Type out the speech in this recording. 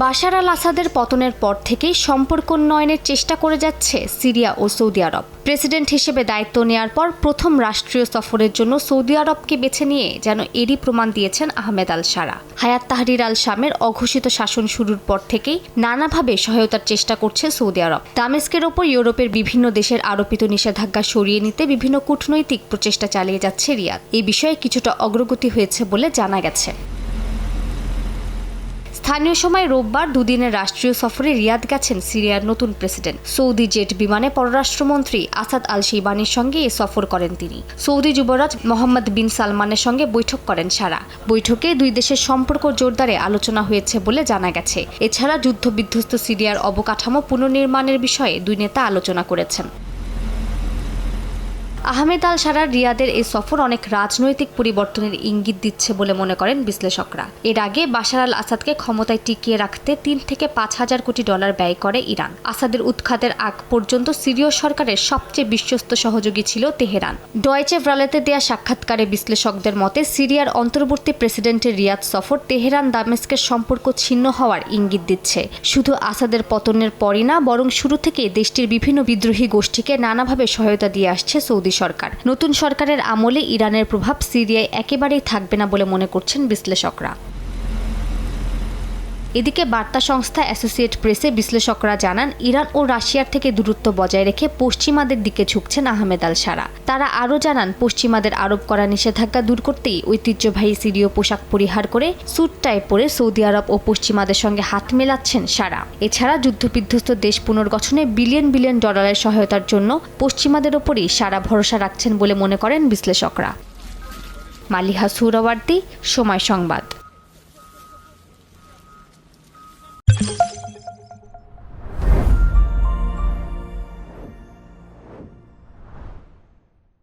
বাশার আল আসাদের পতনের পর থেকেই সম্পর্ক উন্নয়নের চেষ্টা করে যাচ্ছে সিরিয়া ও সৌদি আরব। প্রেসিডেন্ট হিসেবে দায়িত্ব নেয়ার পর প্রথম রাষ্ট্রীয় সফরের জন্য সৌদি আরবকে বেছে নিয়ে যেন এরই প্রমাণ দিয়েছেন আহমেদ আল সারা। হায়াত তাহরির আল শামের অঘোষিত শাসন শুরুর পর থেকেই নানাভাবে সহায়তার চেষ্টা করছে সৌদি আরব। দামেস্কের ওপর ইউরোপের বিভিন্ন দেশের আরোপিত নিষেধাজ্ঞা সরিয়ে নিতে বিভিন্ন কূটনৈতিক প্রচেষ্টা চালিয়ে যাচ্ছে রিয়াদ। এই বিষয়ে কিছুটা অগ্রগতি হয়েছে বলে জানা গেছে। স্থানীয় সময় রোববার দুদিনের রাষ্ট্রীয় সফরে রিয়াদ গেছেন সিরিয়ার নতুন প্রেসিডেন্ট। সৌদি জেট বিমানে পররাষ্ট্রমন্ত্রী আসাদ আল শিবানির সঙ্গে এ সফর করেন তিনি। সৌদি যুবরাজ মোহাম্মদ বিন সালমানের সঙ্গে বৈঠক করেন সারা। বৈঠকে দুই দেশের সম্পর্ক জোরদারে আলোচনা হয়েছে বলে জানা গেছে। এছাড়া যুদ্ধবিধ্বস্ত সিরিয়ার অবকাঠামো পুনর্নির্মাণের বিষয়ে দুই নেতা আলোচনা করেছেন। আহমেদ আল সারার রিয়াদের এই সফর অনেক রাজনৈতিক পরিবর্তনের ইঙ্গিত দিচ্ছে বলে মনে করেন বিশ্লেষকরা। এর আগে বাশার আল আসাদকে ক্ষমতায় টিকিয়ে রাখতে তিন থেকে পাঁচ হাজার কোটি ডলার ব্যয় করে ইরান। আসাদের উৎখাতের আগ পর্যন্ত সিরীয় সরকারের সবচেয়ে বিশ্বস্ত সহযোগী ছিল তেহরান। ডয়েচে ভ্রালেতে দেয়া সাক্ষাৎকারে বিশ্লেষকদের মতে, সিরিয়ার অন্তর্বর্তী প্রেসিডেন্টের রিয়াদ সফর তেহরান দামেস্কের সম্পর্ক ছিন্ন হওয়ার ইঙ্গিত দিচ্ছে। শুধু আসাদের পতনের পরই না, বরং শুরু থেকে দেশটির বিভিন্ন বিদ্রোহী গোষ্ঠীকে নানাভাবে সহায়তা দিয়ে আসছে সৌদি সরকার। নতুন সরকারের আমলে ইরানের প্রভাব সিরিয়ায় একেবারেই থাকবে না বলে মনে করছেন বিশ্লেষকরা। এদিকে বার্তা সংস্থা অ্যাসোসিয়েট প্রেসে বিশ্লেষকরা জানান, ইরান ও রাশিয়ার থেকে দূরত্ব বজায় রেখে পশ্চিমাদের দিকে ঝুঁকছেন আহমেদ আল সারা। তারা আরও জানান, পশ্চিমাদের আরোপ করা নিষেধাজ্ঞা দূর করতেই ঐতিহ্যবাহী সিরীয় পোশাক পরিহার করে স্যুট টাই পরে সৌদি আরব ও পশ্চিমাদের সঙ্গে হাত মেলাচ্ছেন সারা। এছাড়া যুদ্ধবিধ্বস্ত দেশ পুনর্গঠনে বিলিয়ন বিলিয়ন ডলারের সহায়তার জন্য পশ্চিমাদের ওপরই সারা ভরসা রাখছেন বলে মনে করেন বিশ্লেষকরা। মালিহা সুরাওয়ার্দী, সময় সংবাদ।